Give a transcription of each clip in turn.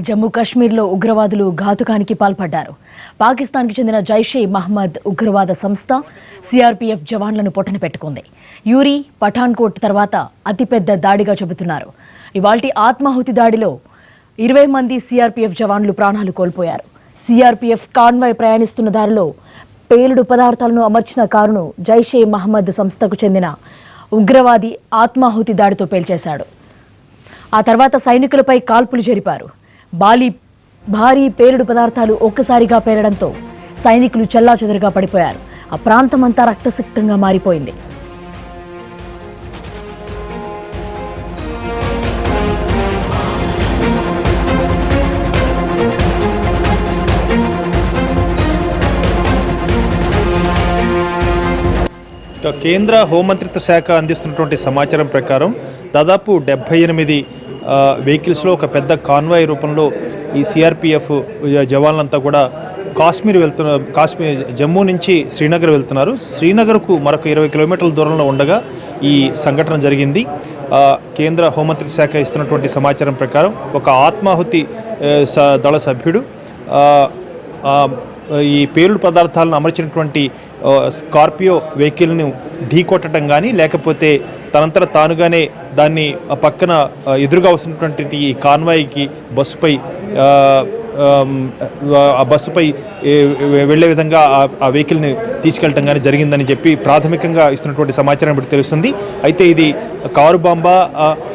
జమ్మూ కాశ్మీర్లో ఉగ్రవాదులు ఘాతుకానికి పాల్పడ్డారు. పాకిస్తాన్కి చెందిన జైషే మహమ్మద్ ఉగ్రవాద సంస్థ సిఆర్పీఎఫ్ జవాన్లను పొట్టన పెట్టుకుంది. యూరి పఠాన్కోట్ తర్వాత అతిపెద్ద దాడిగా చెబుతున్నారు. ఇవాల్టి ఆత్మాహుతి దాడిలో ఇరవై మంది సిఆర్పీఎఫ్ జవాన్లు ప్రాణాలు కోల్పోయారు. సిఆర్పీఎఫ్ కాన్వాయ్ ప్రయాణిస్తున్న దారిలో పేలుడు పదార్థాలను అమర్చిన కారును జైషే మహమ్మద్ సంస్థకు చెందిన ఉగ్రవాది ఆత్మాహుతి దాడితో పేల్చేశాడు. ఆ తర్వాత సైనికులపై కాల్పులు జరిపారు. బాలి భారీ పేలుడు పదార్థాలు ఒక్కసారిగా పేలడంతో సైనికులు చెల్లాచెదురుగా పడిపోయారు. ఆ ప్రాంతమంతా రక్తసిక్తంగా మారిపోయింది. కేంద్ర హోంమంత్రిత్వ శాఖ అందిస్తున్నటువంటి సమాచారం ప్రకారం దాదాపు డెబ్బై ఎనిమిది వెహికల్స్లో ఒక పెద్ద కాన్వాయ్ రూపంలో ఈ సిఆర్పిఎఫ్ జవాన్లంతా కూడా కాశ్మీర్ వెళ్తున్న కాశ్మీర్ జమ్మూ నుంచి శ్రీనగర్ వెళ్తున్నారు. శ్రీనగర్కు మరొక ఇరవై కిలోమీటర్ల దూరంలో ఉండగా ఈ సంఘటన జరిగింది. కేంద్ర హోంమంత్రి శాఖ ఇస్తున్నటువంటి సమాచారం ప్రకారం ఒక ఆత్మాహుతి స- దళ సభ్యుడు ఈ పేలుడు పదార్థాలను అమర్చినటువంటి స్కార్పియో వెహికల్ను ఢీకొట్టడం కానీ లేకపోతే తనంతట తానుగానే దాన్ని ఆ పక్కన ఎదురుగా వస్తున్నటువంటి ఈ కాన్వాయికి బస్సుపై ఆ, బస్సుపై వెళ్ళే వెళ్ళే విధంగా ఆ- వెహికల్ని తీసుకెళ్ళటం కానీ జరిగిందని చెప్పి ప్రాథమికంగా ఇస్తున్నటువంటి సమాచారం ఇప్పుడు తెలుస్తుంది. అయితే ఇది కారు బాంబా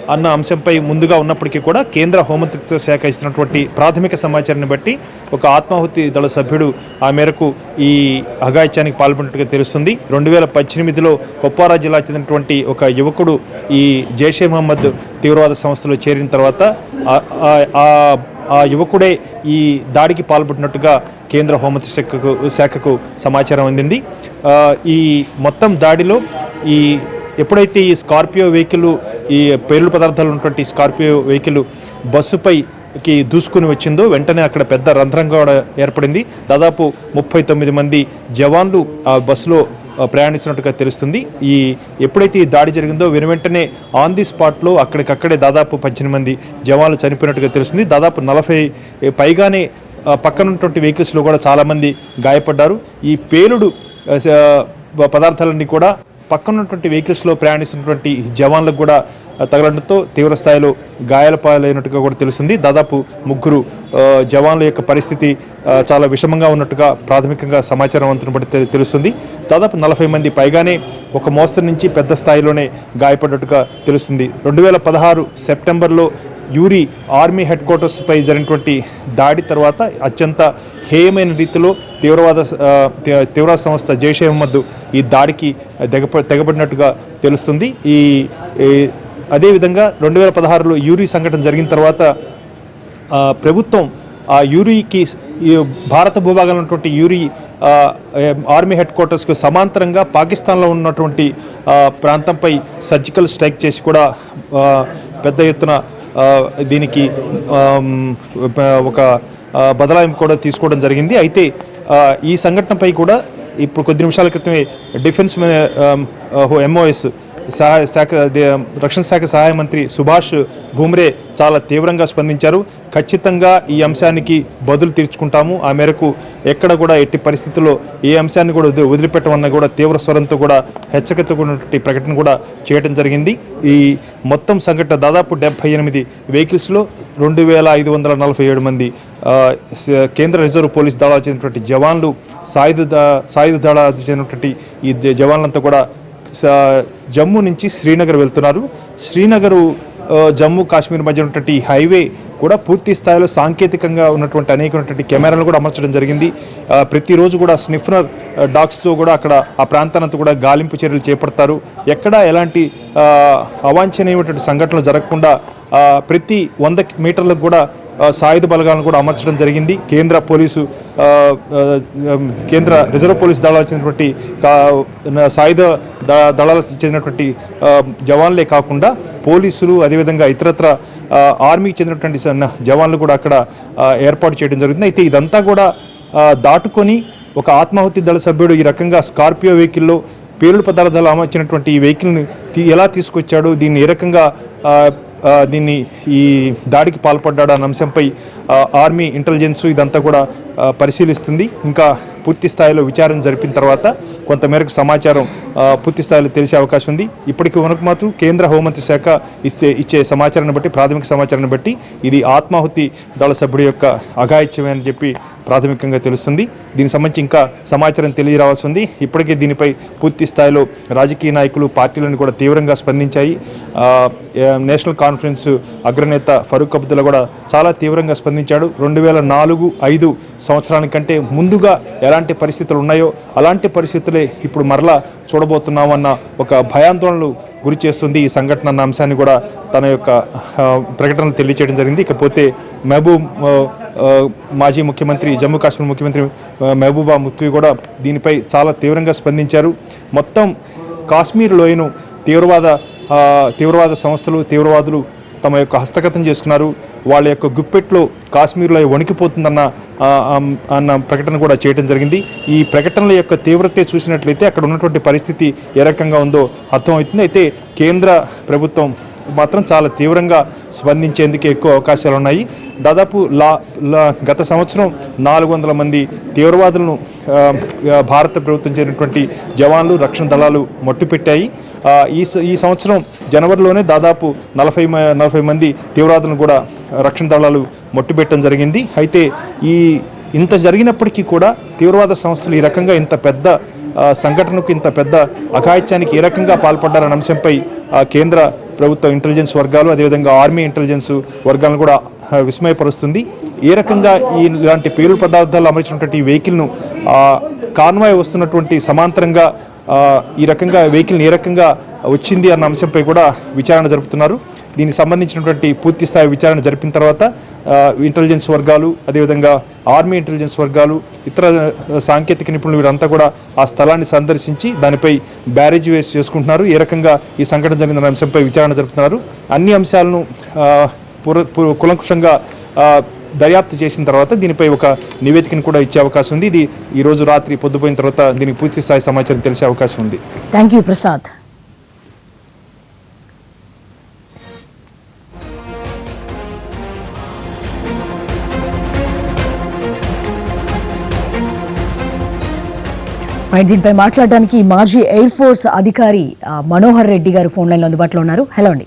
అన్న అంశంపై ముందుగా ఉన్నప్పటికీ కూడా కేంద్ర హోంమంత్రిత్వ శాఖ ఇస్తున్నటువంటి ప్రాథమిక సమాచారాన్ని బట్టి ఒక ఆత్మాహుతి దళ సభ్యుడు ఆ మేరకు ఈ అఘాయిత్యానికి పాల్పడినట్టుగా తెలుస్తుంది. రెండు వేల పద్దెనిమిదిలో కొప్పారా జిల్లా చెందినటువంటి ఒక యువకుడు ఈ జైషే మహమ్మద్ తీవ్రవాద సంస్థలో చేరిన తర్వాత ఆ- ఆ- యువకుడే ఈ దాడికి పాల్పడినట్టుగా కేంద్ర హోంమంత్రి శాఖకు శాఖకు సమాచారం అందింది. ఈ మొత్తం దాడిలో ఈ ఎప్పుడైతే ఈ స్కార్పియో వెహికల్ ఈ పేర్లు పదార్థాలు ఉన్నటువంటి స్కార్పియో వెహికల్ బస్సుపైకి దూసుకుని వచ్చిందో వెంటనే అక్కడ పెద్ద రంధ్రం కూడా ఏర్పడింది. దాదాపు ముప్పై తొమ్మిది మంది జవాన్లు ఆ బస్సులో ప్రయాణిస్తున్నట్టుగా తెలుస్తుంది. ఈ ఎప్పుడైతే ఈ దాడి జరిగిందో వెను వెంటనే ఆన్ ది స్పాట్లో అక్కడికక్కడే దాదాపు పద్దెనిమిది మంది జవాన్లు చనిపోయినట్టుగా తెలుస్తుంది. దాదాపు నలభై పైగానే పక్కనున్నటువంటి వెహికల్స్లో కూడా చాలామంది గాయపడ్డారు. ఈ పేలుడు పదార్థాలన్నీ కూడా పక్కనున్నటువంటి వెహికల్స్లో ప్రయాణిస్తున్నటువంటి జవాన్లకు కూడా తగలడంతో తీవ్ర స్థాయిలో గాయాల పాలైనట్టుగా కూడా తెలుస్తుంది. దాదాపు ముగ్గురు జవాన్ల యొక్క పరిస్థితి చాలా విషమంగా ఉన్నట్టుగా ప్రాథమికంగా సమాచారం అంతున్న బట్టి తెలుస్తుంది. దాదాపు నలభై మంది పైగానే ఒక మోస్తరు నుంచి పెద్ద స్థాయిలోనే గాయపడ్డట్టుగా తెలుస్తుంది. రెండు వేల పదహారు సెప్టెంబర్లో యూరి ఆర్మీ హెడ్ క్వార్టర్స్పై జరిగినటువంటి దాడి తర్వాత అత్యంత హేయమైన రీతిలో తీవ్రవాద తీవ్ర తీవ్రవాద సంస్థ జైషే మహమ్మద్ ఈ దాడికి తెగప తెగబడినట్టుగా తెలుస్తుంది. ఈ అదేవిధంగా రెండు వేల పదహారులో యూరి సంఘటన జరిగిన తర్వాత ప్రభుత్వం ఆ యూరికి భారత భూభాగంలో ఉన్నటువంటి యూరి ఆర్మీ హెడ్ క్వార్టర్స్కు సమాంతరంగా పాకిస్తాన్లో ఉన్నటువంటి ప్రాంతంపై సర్జికల్ స్ట్రైక్ చేసి కూడా పెద్ద ఎత్తున దీనికి ఒక బదలాయింపు కూడా తీసుకోవడం జరిగింది. అయితే ఈ సంఘటనపై కూడా ఇప్పుడు కొద్ది నిమిషాల క్రితమే డిఫెన్స్ ఎంఓఎస్ సహాయ శాఖ రక్షణ శాఖ సహాయ మంత్రి సుభాష్ భూమ్రే చాలా తీవ్రంగా స్పందించారు. ఖచ్చితంగా ఈ అంశానికి బదులు తీర్చుకుంటాము. ఆ మేరకు ఎక్కడ కూడా ఎట్టి పరిస్థితుల్లో ఏ అంశాన్ని కూడా వదిలిపెట్టమన్న కూడా తీవ్ర స్వరంతో కూడా హెచ్చరికతో కూడినటువంటి ప్రకటన కూడా చేయడం జరిగింది. ఈ మొత్తం సంఘటన దాదాపు డెబ్బై ఎనిమిది వెహికల్స్లో రెండు వేల ఐదు వందల నలభై ఏడు మంది కేంద్ర రిజర్వ్ పోలీస్ దళాలు చెందినటువంటి జవాన్లు సాయుధ సాయుధ దళాలు చెందినటువంటి ఈ జ- జవాన్లంతా కూడా జమ్మూ నుంచి శ్రీనగర్ వెళ్తున్నారు. శ్రీనగరు జమ్మూ కాశ్మీర్ మధ్య ఉన్నటువంటి హైవే కూడా పూర్తి స్థాయిలో సాంకేతికంగా ఉన్నటువంటి అనేకమైనటువంటి కెమెరాలు కూడా అమర్చడం జరిగింది. ప్రతిరోజు కూడా స్నిఫ్నర్ డాగ్స్తో కూడా అక్కడ ఆ ప్రాంతానంతా కూడా గాలింపు చర్యలు చేపడతారు. ఎక్కడ ఎలాంటి అవాంఛనీయమైనటువంటి సంఘటనలు జరగకుండా ప్రతి వంద మీటర్లకు కూడా సాయుధ బలగాలను కూడా అమర్చడం జరిగింది. కేంద్ర పోలీసు కేంద్ర రిజర్వ్ పోలీస్ దళాలకు చెందినటువంటి సాయుధ దళాలకు చెందినటువంటి జవాన్లే కాకుండా పోలీసులు అదేవిధంగా ఇతరత్ర ఆర్మీకి చెందినటువంటి జవాన్లు కూడా అక్కడ ఏర్పాటు చేయడం జరుగుతుంది అయితే ఇదంతా కూడా దాటుకొని ఒక ఆత్మాహుతి దళ సభ్యుడు ఈ రకంగా స్కార్పియో వెహికల్లో పేలుడు పదార్థాలు అమర్చినటువంటి ఈ వెహికల్ని ఎలా తీసుకొచ్చాడు? దీన్ని ఏ రకంగా దీన్ని ఈ దాడికి పాల్పడ్డాడు అన్న అంశంపై ఆర్మీ ఇంటెలిజెన్స్ ఇదంతా కూడా పరిశీలిస్తుంది. ఇంకా పూర్తి స్థాయిలో విచారణ జరిపిన తర్వాత కొంతమేరకు సమాచారం పూర్తి స్థాయిలో తెలిసే అవకాశం ఉంది. ఇప్పటికి వరకు మాత్రం కేంద్ర హోంమంత్రి శాఖ ఇచ్చే ఇచ్చే సమాచారాన్ని బట్టి ప్రాథమిక సమాచారాన్ని బట్టి ఇది ఆత్మాహుతి దళ సభ్యుడి యొక్క అఘాయిత్యమే అని చెప్పి ప్రాథమికంగా తెలుస్తుంది. దీనికి సంబంధించి ఇంకా సమాచారం తెలియరావాల్సి ఉంది. ఇప్పటికే దీనిపై పూర్తి స్థాయిలో రాజకీయ నాయకులు పార్టీలను కూడా తీవ్రంగా స్పందించాయి. నేషనల్ కాన్ఫరెన్స్ అగ్రనేత ఫరూక్ అబ్దుల్లా కూడా చాలా తీవ్రంగా స్పందించాడు. రెండు వేల నాలుగు ఐదు సంవత్సరానికంటే ముందుగా ఎలాంటి పరిస్థితులు ఉన్నాయో అలాంటి పరిస్థితులే ఇప్పుడు మరలా చూడబోతున్నామన్న ఒక భయాందోళనలు గురి చేస్తుంది ఈ సంఘటన అన్న అంశాన్ని కూడా తన యొక్క ప్రకటనలు తెలియచేయడం జరిగింది. ఇకపోతే మహబూబ్ మాజీ ముఖ్యమంత్రి జమ్మూ కాశ్మీర్ ముఖ్యమంత్రి మహబూబా ముఫ్తీ కూడా దీనిపై చాలా తీవ్రంగా స్పందించారు. మొత్తం కాశ్మీర్ లోయను తీవ్రవాద తీవ్రవాద సంస్థలు తీవ్రవాదులు తమ యొక్క హస్తగతం చేసుకున్నారు. వాళ్ళ యొక్క గుప్పెట్లో కాశ్మీర్లో వణికిపోతుందన్న అన్న ప్రకటన కూడా చేయడం జరిగింది. ఈ ప్రకటనల యొక్క తీవ్రత చూసినట్లయితే అక్కడ ఉన్నటువంటి పరిస్థితి ఏ రకంగా ఉందో అర్థమవుతుంది. అయితే కేంద్ర ప్రభుత్వం మాత్రం చాలా తీవ్రంగా స్పందించేందుకు ఎక్కువ అవకాశాలు ఉన్నాయి దాదాపు లా లా గత సంవత్సరం నాలుగు వందల మంది తీవ్రవాదులను భారత ప్రభుత్వం చేరినటువంటి జవాన్లు రక్షణ దళాలు మట్టుపెట్టాయి. ఈ ఈ సంవత్సరం జనవరిలోనే దాదాపు నలభై మ- నలభై మంది తీవ్రవాదులను కూడా రక్షణ దళాలు మట్టుపెట్టడం జరిగింది. అయితే ఈ ఇంత జరిగినప్పటికీ కూడా తీవ్రవాద సంస్థలు ఈ రకంగా ఇంత పెద్ద సంఘటనకు ఇంత పెద్ద అఘాయిత్యానికి ఏ రకంగా పాల్పడ్డారన్న అంశంపై ఆ, కేంద్ర ప్రభుత్వ ఇంటెలిజెన్స్ వర్గాలు అదేవిధంగా ఆర్మీ ఇంటెలిజెన్స్ వర్గాలను కూడా విస్మయపరుస్తుంది. ఏ రకంగా ఈ ఇలాంటి పేరు పదార్థాలు అమర్చినటువంటి ఈ వెహికల్ను కాన్వాయ్ వస్తున్నటువంటి సమాంతరంగా ఈ రకంగా వెహికల్ని ఏ రకంగా వచ్చింది అన్న అంశంపై కూడా విచారణ జరుపుతున్నారు. దీనికి సంబంధించినటువంటి పూర్తి స్థాయి విచారణ జరిపిన తర్వాత ఇంటెలిజెన్స్ వర్గాలు అదేవిధంగా ఆర్మీ ఇంటెలిజెన్స్ వర్గాలు ఇతర సాంకేతిక నిపుణులు వీరంతా కూడా ఆ స్థలాన్ని సందర్శించి దానిపై బ్యారేజ్ వేసి చేసుకుంటున్నారు. ఏ రకంగా ఈ సంఘటన జరిగిన అంశంపై విచారణ జరుపుతున్నారు. అన్ని అంశాలను కులంకుషంగా దర్యాప్తు చేసిన తర్వాత దీనిపై ఒక నివేదికను కూడా ఇచ్చే అవకాశం ఉంది. ఇది ఈరోజు రాత్రి పొద్దుపోయిన తర్వాత దీనికి పూర్తి స్థాయి సమాచారం తెలిసే అవకాశం ఉంది. థ్యాంక్ యూ ప్రసాద్ రైట్ దీనిపై మాట్లాడడానికి మాజీ ఎయిర్ ఫోర్స్ అధికారి మనోహర్ రెడ్డి గారు ఫోన్ లైన్లో అందుబాటులో ఉన్నారు. హలో అండి.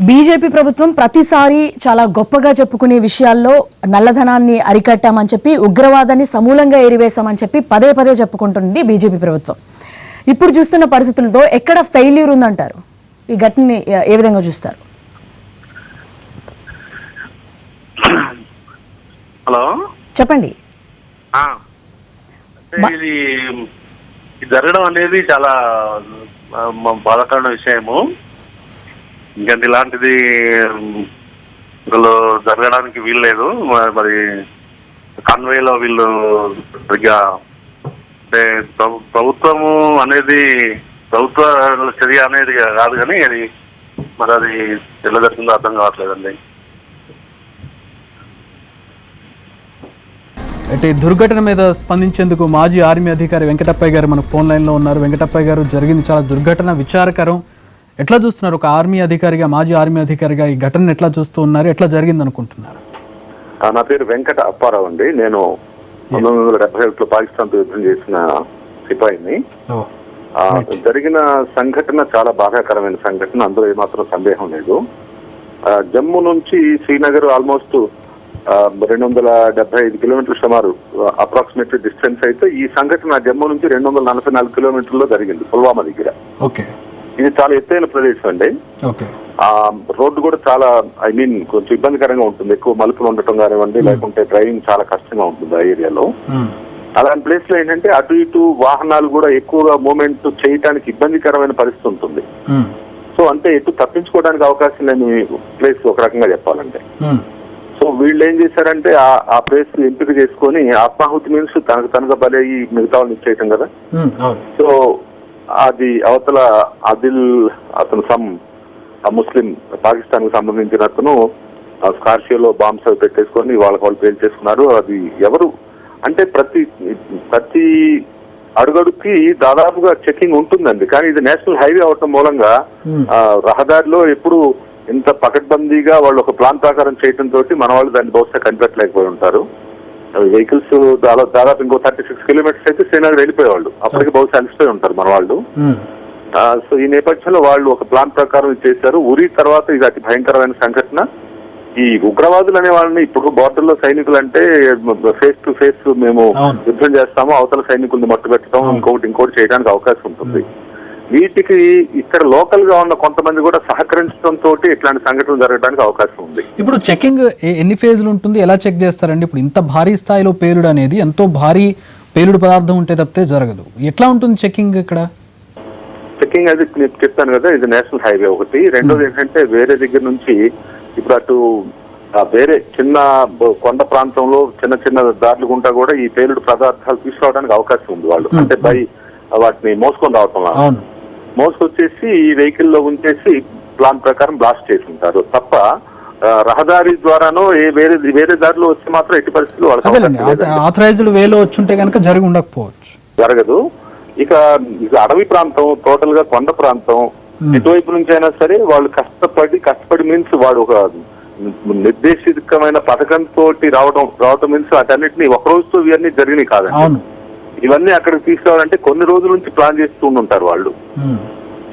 బీజేపీ ప్రభుత్వం ప్రతిసారి చాలా గొప్పగా చెప్పుకునే విషయాల్లో నల్లధనాన్ని అరికట్టామని చెప్పి ఉగ్రవాదాన్ని సమూలంగా ఏరివేశామని చెప్పి పదే పదే చెప్పుకుంటుంది బీజేపీ ప్రభుత్వం. ఇప్పుడు చూస్తున్న పరిస్థితులతో ఎక్కడ ఫెయిల్యూర్ ఉందంటారు? ఈ ఘటనని ఏ- విధంగా చూస్తారు? హలో? చెప్పండి. ఇది జరగడం అనేది చాలా బాధాకరమైన విషయము. ఇంకంటే ఇలాంటిది జరగడానికి వీల్లేదు మ- మరి కాన్వేలో వీళ్ళు సరిగ్గా అంటే ప్రభు- ప్రభుత్వము అనేది ప్రభుత్వ చర్య అనేది కాదు కానీ అది మరి అది జరుగుతుందో అర్థం కావట్లేదండి. అయితే ఈ దుర్ఘటన మీద స్పందించేందుకు మాజీ ఆర్మీ అధికారి వెంకటప్పయ్య గారు మన ఫోన్ లైన్లో ఉన్నారు. వెంకటప్పయ్య గారు జరిగింది చాలా దుర్ఘటన విచారకరం. ఎట్లా చూస్తున్నారు? ఒక ఆర్మీ అధికారిగా మాజీ ఆర్మీ అధికారిగా ఈ ఘటన ఎట్లా చూస్తూ ఉన్నారు? ఎట్లా జరిగింది అనుకుంటున్నారు నా పేరు వెంకట అప్పారావు అండి. నేను పంతొమ్మిది వందల డెబ్బై ఒకటిలో పాకిస్తాన్తో యుద్ధం చేసిన సిపాయిని. జరిగిన సంఘటన చాలా బాధాకరమైన సంఘటన. అందులో ఏమాత్రం సందేహం లేదు. జమ్మూ నుంచి శ్రీనగర్ ఆల్మోస్ట్ రెండు వందల డెబ్బై ఐదు కిలోమీటర్ల సుమారు అప్రాక్సిమేట్లీ డిస్టెన్స్ అయితే ఈ సంఘటన జమ్మూ నుంచి రెండు వందల నలభై నాలుగు కిలోమీటర్లో జరిగింది పుల్వామా దగ్గర. ఓకే. ఇది చాలా ఎత్తైన ప్రదేశం అండి. ఆ రోడ్డు కూడా చాలా ఐ మీన్ కొంచెం ఇబ్బందికరంగా ఉంటుంది. ఎక్కువ మలుపులు ఉండటం కానివ్వండి లేకుంటే డ్రైవింగ్ చాలా కష్టంగా ఉంటుంది ఆ ఏరియాలో. ఉమ్. అలాంటి ప్లేస్లో ఏంటంటే అటు ఇటు వాహనాలు కూడా ఎక్కువగా మూమెంట్ చేయడానికి ఇబ్బందికరమైన పరిస్థితి ఉంటుంది. ఉమ్. సో అంటే ఎటు తప్పించుకోవడానికి అవకాశం లేని ప్లేస్ ఒక రకంగా చెప్పాలంటే. సో వీళ్ళు ఏం చేశారంటే ఆ ప్లేస్ ఎంపిక చేసుకొని ఆత్మాహుతి మీన్స్ తనకు తనగా బలయ్యి మిగతా వాళ్ళని ఇచ్చేయటం కదా. సో అది అవతల అదిల్ అతను సమ్ ముస్లిం పాకిస్తాన్కు సంబంధించిన అతను ఆ స్కార్షియోలో బాంబ్స్ అవి పెట్టేసుకొని వాళ్ళకి వాళ్ళు పేల్ చేసుకున్నారు. అది ఎవరు? అంటే ప్రతి ప్రతి అడుగడుక్కి దాదాపుగా చెకింగ్ ఉంటుందండి. కానీ ఇది నేషనల్ హైవే అవటం మూలంగా రహదారిలో ఎప్పుడు ఇంత పకడ్బందీగా వాళ్ళు ఒక ప్లాన్ ప్రకారం చేయడం తోటి మన వాళ్ళు దాన్ని బహుశా కనిపెట్టలేకపోయి ఉంటారు. వెహికల్స్ దాదాపు ఇంకో థర్టీ సిక్స్ కిలోమీటర్స్ అయితే శ్రీనగర్ వెళ్ళిపోయేవాళ్ళు. అప్పటికి బహుశా అలసిపోయి ఉంటారు మన వాళ్ళు. సో ఈ నేపథ్యంలో వాళ్ళు ఒక ప్లాన్ ప్రకారం చేశారు. ఉరి తర్వాత ఇది అతి భయంకరమైన సంఘటన. ఈ ఉగ్రవాదులు అనే వాళ్ళని ఇప్పుడు border లో సైనికులు అంటే ఫేస్ టు ఫేస్ మేము. యుద్ధం చేస్తాము అవతల సైనికుల్ని మట్టు పెట్టడం ఇంకొకటి ఇంకోటి చేయడానికి అవకాశం ఉంటుంది. వీటికి ఇక్కడ లోకల్గా ఉన్న కొంతమంది కూడా సహకరించడం తోటి ఇట్లాంటి సంఘటనలు జరగడానికి అవకాశం ఉంది. ఇప్పుడు చెకింగ్ ఎన్ని ఫేజ్లు ఉంటుంది? ఎలా చెక్ చేస్తారండి? ఇప్పుడు ఇంత భారీ స్థాయిలో పేలుడు అనేది ఎంతో భారీ పేలుడు పదార్థం ఉంటే తప్పితే జరగదు. ఎట్లా ఉంటుంది చెకింగ్ ఇక్కడ? చెక్కింగ్ అది నేను చెప్పాను కదా ఇది నేషనల్ హైవే ఒకటి. రెండోది ఏంటంటే వేరే దగ్గర నుంచి ఇప్పుడు అటు వేరే చిన్న కొండ ప్రాంతంలో చిన్న చిన్న దారులు గుంటా కూడా ఈ పేలుడు పదార్థాలు తీసుకురావడానికి అవకాశం ఉంది వాళ్ళు. అంటే బై వాటిని మోసుకొని రావటం మోసుకొచ్చేసి ఈ వెహికల్లో ఉంచేసి ప్లాన్ ప్రకారం బ్లాస్ట్ చేసి ఉంటారు తప్ప రహదారి ద్వారానో ఏ వేరే వేరే దారిలో వస్తే మాత్రం ఎట్టి పరిస్థితుల్లో వాళ్ళకి. ఆథరైజ్డ్ వేలో వచ్చుంటే కనుక జరిగి ఉండకపోవచ్చు. జరగదు. ఇక ఇక అడవి ప్రాంతం టోటల్గా కొండ ప్రాంతం ఎటువైపు నుంచి అయినా సరే వాళ్ళు కష్టపడి కష్టపడి మీన్స్ వాడు ఒక నిర్దేశితమైన పథకంతో రావడం రావడం మీన్స్ వాటన్నిటిని ఒక రోజుతో ఇవన్నీ జరిగినాయి కాదండి. ఇవన్నీ అక్కడికి తీసుకురావాలంటే కొన్ని రోజుల నుంచి ప్లాన్ చేస్తూ ఉంటారు వాళ్ళు.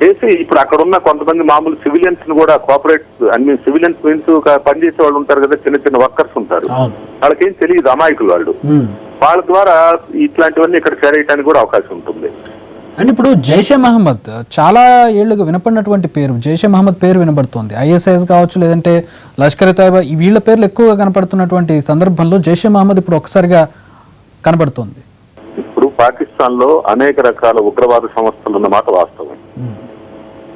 చేసి ఇప్పుడు అక్కడ ఉన్న కొంతమంది మామూలు సివిలియన్స్ని కూడా కోఆపరేట్ అన్ని సివిలియన్స్ మీన్స్ పనిచేసే వాళ్ళు ఉంటారు కదా చిన్న చిన్న వర్కర్స్ ఉంటారు. వాళ్ళకేం తెలియదు అమాయకులు వాళ్ళు. వాళ్ళ ద్వారా ఇట్లాంటివన్నీ ఇక్కడ చేరేయడానికి కూడా అవకాశం ఉంటుంది. అండ్ ఇప్పుడు జైషే మహమ్మద్ చాలా ఏళ్ళుగా వినపడినటువంటి పేరు జైషే మహమ్మద్ పేరు వినబడుతోంది. ఐఎస్ఐఎస్ కావచ్చు లేదంటే లష్కర్ తైబా వీళ్ళ పేర్లు ఎక్కువగా కనపడుతున్నటువంటి సందర్భంలో జైషే మహమ్మద్ ఇప్పుడు ఒక్కసారిగా కనబడుతోంది. పాకిస్తాన్లో అనేక రకాల ఉగ్రవాద సంస్థలు ఉన్నమాట వాస్తవం.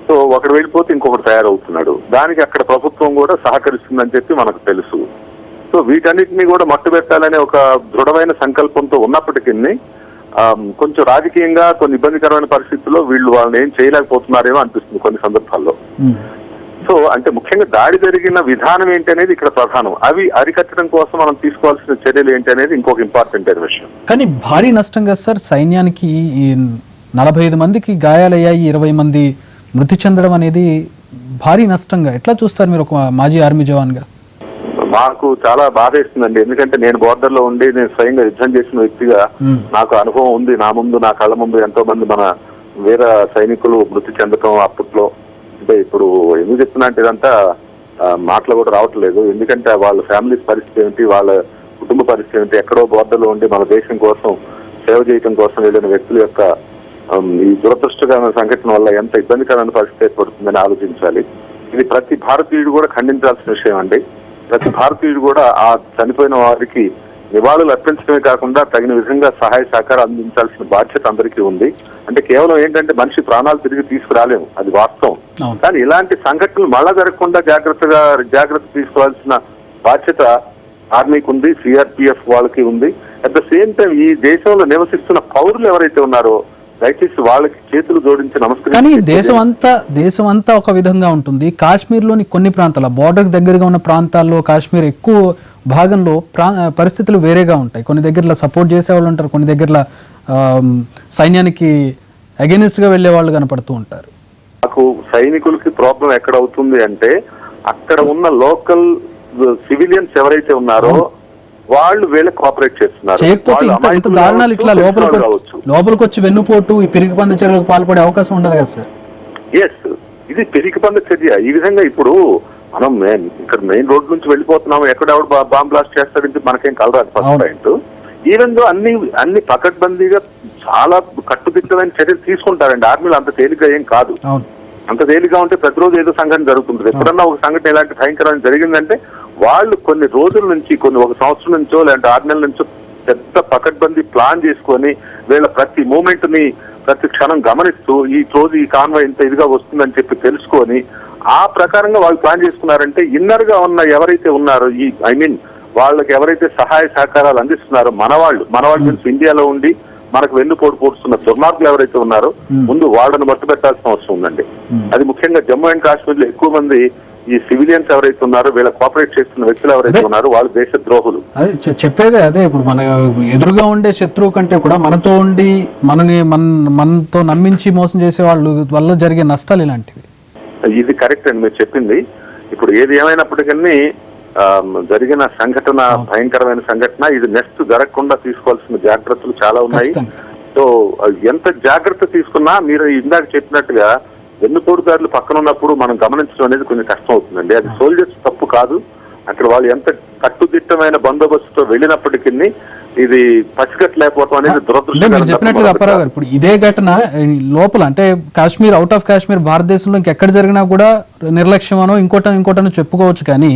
సో ఒకడు వెళ్ళిపోతే ఇంకొకటి తయారవుతున్నాడు. దానికి అక్కడ ప్రభుత్వం కూడా సహకరిస్తుందని చెప్పి మనకు తెలుసు. సో వీటన్నిటిని కూడా మట్టు పెట్టాలనే ఒక దృఢమైన సంకల్పంతో ఉన్నప్పటికీ కొంచెం రాజకీయంగా కొన్ని ఇబ్బందికరమైన పరిస్థితుల్లో వీళ్ళు వాళ్ళని ఏం చేయలేకపోతున్నారేమో అనిపిస్తుంది కొన్ని సందర్భాల్లో. సో అంటే ముఖ్యంగా దాడి జరిగిన విధానం ఏంటి అనేది ఇక్కడ ప్రధానం. అవి అరికట్టడం కోసం మనం తీసుకోవాల్సిన చర్యలు ఏంటి అనేది ఇంకొక ఇంపార్టెంట్ అయిన విషయం. కానీ భారీ నష్టం కదా సార్? సైన్యానికి నలభై ఐదు మందికి గాయాలయ్యాయి ఇరవై మంది మృతి చెందడం అనేది భారీ నష్టంగా. ఎట్లా చూస్తారు మీరు ఒక మాజీ ఆర్మీ జవాన్గా? మాకు చాలా బాధేస్తుందండి ఎందుకంటే నేను బోర్డర్లో ఉండి నేను స్వయంగా యుద్ధం చేసిన వ్యక్తిగా. నాకు అనుభవం ఉంది. నా ముందు నా కళ్ళ ముందు ఎంతో మంది మన వీర సైనికులు మృతి చెందటం అప్పట్లో. అంటే ఇప్పుడు ఎందుకు చెప్తున్నా అంటే ఇదంతా మాటలు కూడా రావట్లేదు. ఎందుకంటే వాళ్ళ ఫ్యామిలీ పరిస్థితి ఏమిటి వాళ్ళ కుటుంబ పరిస్థితి ఏమిటి ఎక్కడో బోర్డర్లో ఉండి మన దేశం కోసం సేవ చేయడం కోసం వెళ్ళిన వ్యక్తుల యొక్క ఈ దురదృష్టకరమైన సంఘటన వల్ల ఎంత ఇబ్బందికరమైన పరిస్థితి ఏర్పడుతుందని ఆలోచించాలి. ఇది ప్రతి భారతీయుడు కూడా ఖండించాల్సిన విషయం అండి. ప్రతి భారతీయుడు కూడా ఆ చనిపోయిన వారికి నివాళులు అర్పించడమే కాకుండా తగిన విధంగా సహాయ సహకారం అందించాల్సిన బాధ్యత అందరికీ ఉంది. అంటే కేవలం ఏంటంటే మనిషి ప్రాణాలు తిరిగి తీసుకురాలేము. అది వాస్తవం. కానీ ఇలాంటి సంఘటనలు మళ్ళా జరగకుండా జాగ్రత్తగా జాగ్రత్త తీసుకోవాల్సిన బాధ్యత ఆర్మీకి ఉంది సిఆర్పిఎఫ్ వాళ్ళకి ఉంది. అట్ ద సేమ్ టైం ఈ దేశంలో నివసిస్తున్న పౌరులు ఎవరైతే ఉన్నారో దయచేసి వాళ్ళకి చేతులు జోడించి కానీ నమస్కరించి దేశం అంతా దేశం అంతా ఒక విధంగా ఉంటుంది. కాశ్మీర్లోని కొన్ని ప్రాంతాల బార్డర్ దగ్గరగా ఉన్న ప్రాంతాల్లో కాశ్మీర్ ఎక్కువ భాగంలో ప్రా పరిస్థితులు వేరేగా ఉంటాయి. కొన్ని దగ్గరలో సపోర్ట్ చేసేవాళ్ళు ఉంటారు కొన్ని దగ్గరలో ఆమ్, సైన్యానికి అగెనిస్ట్గా వెళ్ళే వాళ్ళు కనపడుతూ ఉంటారు. నాకు సైనికులకి ప్రాబ్లం ఎక్కడ అవుతుంది అంటే అక్కడ ఉన్న లోకల్ సివిలియన్స్ ఎవరైతే ఉన్నారో వాళ్ళు వీళ్ళకి కోఆపరేట్ చేస్తున్నారు. చేయకపోతే వాళ్ళు ఇంత ఇంత అమాయకులు దారుణాలు ఇట్లా కావచ్చు, లోపలికి వచ్చి- లోపలికి వచ్చి వెన్నుపోటు ఈ పిరిగి పంద చర్యలకు పాల్పడే అవకాశం ఉండదు కదా సార్? ఎస్ ఇది పెరిగి పంద చర్య. ఈ విధంగా ఇప్పుడు మనం ఇక్కడ మెయిన్ రోడ్ నుంచి వెళ్ళిపోతున్నాము. ఎక్కడ ఎవడు బా- బాంబ్ బ్లాస్ట్ చేస్తాడంటే మనకేం కలరాదు ఫస్ట్. పాయింట్ ఈవెన్ దో అన్ని అన్ని పకడ్బందీగా చాలా కట్టుదిట్టమైన చర్యలు తీసుకుంటారండి. ఆర్మీలు అంత తేలిగ్గా ఏం కాదు. అంత తేలిగ్గా ఉంటే ప్రతిరోజు ఏదో సంఘటన జరుగుతుంది. ఎప్పుడన్నా ఒక సంఘటన ఇలాంటి భయంకరమైన జరిగిందంటే వాళ్ళు కొన్ని రోజుల నుంచి కొన్ని ఒక సంవత్సరం నుంచో లేదంటే ఆరు నెలల నుంచో పెద్ద పకడ్బందీ ప్లాన్ చేసుకొని వీళ్ళ ప్రతి మూమెంట్ని ప్రతి క్షణం గమనిస్తూ ఈ రోజు ఈ కాన్వాయ్ ఇంత ఇదిగా వస్తుందని చెప్పి తెలుసుకొని ఆ ప్రకారంగా వాళ్ళు ప్లాన్ చేసుకున్నారంటే ఇన్నర్గా ఉన్న ఎవరైతే ఉన్నారో ఈ ఐ మీన్ వాళ్ళకి ఎవరైతే సహాయ సహకారాలు అందిస్తున్నారో మన వాళ్ళు మన వాళ్ళు మీన్స్ ఇండియాలో ఉండి మనకు వెన్నుపోటు పోడుస్తున్న దుర్మార్గులు ఎవరైతే ఉన్నారో ముందు వాళ్ళని మట్టు పెట్టాల్సిన అవసరం ఉందండి. అది ముఖ్యంగా జమ్మూ అండ్ కాశ్మీర్లో ఎక్కువ మంది ఈ సివిలియన్స్ ఎవరైతే ఉన్నారో వీళ్ళ కోఆపరేట్ చేస్తున్న వ్యక్తులు ఎవరైతే. ఉన్నారో వాళ్ళు దేశ ద్రోహులు. అదే చెప్పేదే అదే ఇప్పుడు మన ఎదురుగా ఉండే శత్రువు కంటే కూడా మనతో ఉండి మనని మన మనతో నమ్మించి మోసం చేసే వాళ్ళు వల్ల జరిగే నష్టాలు ఇలాంటివి. ఇది కరెక్ట్ అండి మీరు చెప్పింది. ఇప్పుడు ఏది ఏమైనప్పటికీ ఆ, జరిగిన సంఘటన భయంకరమైన సంఘటన ఇది నెక్స్ట్ జరగకుండా తీసుకోవాల్సిన జాగ్రత్తలు చాలా ఉన్నాయి. సో ఎంత జాగ్రత్త తీసుకున్నా మీరు ఇందాక చెప్పినట్టుగా వెన్నుపోటుదారులు పక్కన ఉన్నప్పుడు మనం గమనించడం అనేది కొంచెం కష్టం అవుతుందండి అది సోల్జర్స్ తప్పు కాదు. అక్కడ వాళ్ళు ఎంత కట్టుదిట్టమైన బందోబస్తుతో వెళ్ళినప్పటికీ ఇది పసిగట్టలేకపోవడం అనేది చెప్పినట్లుగా తప్ప అప్పారావు గారు ఇప్పుడు ఇదే ఘటన లోపల అంటే కాశ్మీర్ అవుట్ ఆఫ్ కాశ్మీర్ భారతదేశంలో ఇంకెక్కడ జరిగినా కూడా నిర్లక్ష్యమనో ఇంకోటనో ఇంకోటనో చెప్పుకోవచ్చు. కానీ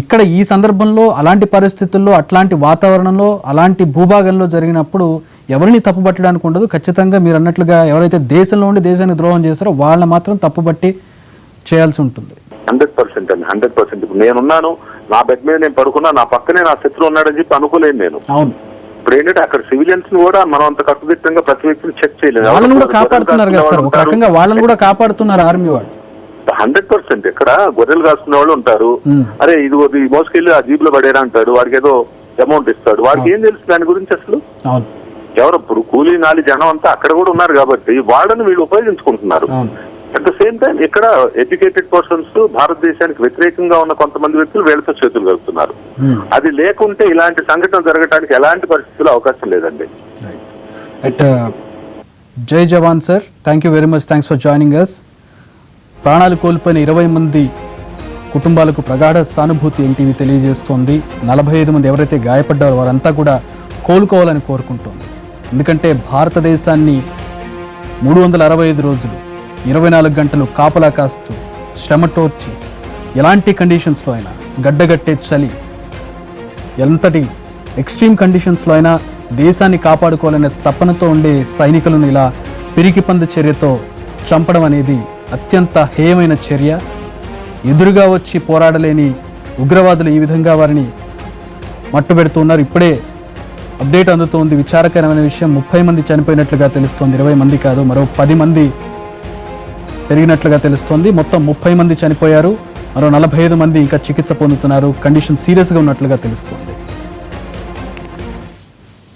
ఇక్కడ ఈ సందర్భంలో అలాంటి పరిస్థితుల్లో అట్లాంటి వాతావరణంలో అలాంటి భూభాగంలో జరిగినప్పుడు ఎవరిని తప్పుపట్టడానికి ఉండదు. ఖచ్చితంగా మీరు అన్నట్లుగా ఎవరైతే దేశంలో ఉండి దేశానికి ద్రోహం చేస్తారో వాళ్ళని మాత్రం తప్పుపట్టి చేయాల్సి ఉంటుంది. హండ్రెడ్ పర్సెంట్ అండి హండ్రెడ్ పర్సెంట్. ఇప్పుడు నేనున్నాను నా బెడ్ మీద నేను పడుకున్నా నా పక్కనే నా శత్రువు ఉన్నాడని చెప్పి అనుకోలేను నేను. అవును. ఇప్పుడు ఏంటంటే అక్కడ సివిలియన్స్ని కూడా మనం అంత కట్టుదిట్టంగా ప్రతి వ్యక్తిని చెక్ చేయలేదు. వాళ్ళని కూడా కాపాడుతున్నారు కదా సార్. ఒక రకంగా వాళ్ళని కూడా కాపాడుతున్నారు ఆర్మీ వాళ్ళు. Hundred percent. ఇక్కడ గొర్రెలు కాసుకునే వాళ్ళు ఉంటారు. అరే ఇది మోసుకెళ్ళి ఆ జీబ్లో పడేరా అంటాడు. వాడికి ఏదో అమౌంట్ ఇస్తాడు. వాడికి ఏం తెలుసు దాని గురించి అసలు? అవును. ఎవరు ఇప్పుడు కూలీ నాలి జనం అంతా అక్కడ కూడా ఉన్నారు కాబట్టి వాళ్ళని వీళ్ళు ఉపయోగించుకుంటున్నారు. అట్ ద సేమ్ టైం ఇక్కడ ఎడ్యుకేటెడ్ పర్సన్స్ భారతదేశానికి వ్యతిరేకంగా ఉన్న కొంతమంది వ్యక్తులు వీళ్ళతో చేతులు కలుపుతున్నారు మ్మ్. అది లేకుంటే ఇలాంటి సంఘటన జరగడానికి ఎలాంటి పరిస్థితుల్లో అవకాశం లేదండి. జై జవాన్ sir thank you very much thanks for joining us ప్రాణాలు కోల్పోయిన ఇరవై మంది కుటుంబాలకు ప్రగాఢ సానుభూతి ఎన్టీవీ తెలియజేస్తోంది. నలభై ఐదు మంది ఎవరైతే గాయపడ్డారో వారంతా కూడా కోలుకోవాలని కోరుకుంటోంది. ఎందుకంటే భారతదేశాన్ని మూడు వందల అరవై ఐదు రోజులు ఇరవై నాలుగు గంటలు కాపలా కాస్తూ శ్రమటోర్చి ఎలాంటి కండిషన్స్లో అయినా గడ్డగట్టే చలి ఎంతటి ఎక్స్ట్రీమ్ కండిషన్స్లో అయినా దేశాన్ని కాపాడుకోవాలనే తపనతో ఉండే సైనికులను ఇలా పిరికిపంద చర్యతో చంపడం అనేది అత్యంత హేయమైన చర్య. ఎదురుగా వచ్చి పోరాడలేని ఉగ్రవాదులు ఈ విధంగా వారిని మట్టుబెడుతున్నారు. ఇప్పుడే అప్డేట్ అందుతోంది. విచారకరమైన విషయం ముప్పై మంది చనిపోయినట్లుగా తెలుస్తోంది. ఇరవై మంది కాదు మరో పది మంది పెరిగినట్లుగా తెలుస్తోంది. మొత్తం ముప్పై మంది చనిపోయారు మరో నలభై ఐదు మంది ఇంకా చికిత్స పొందుతున్నారు. కండిషన్ సీరియస్గా ఉన్నట్లుగా తెలుస్తోంది.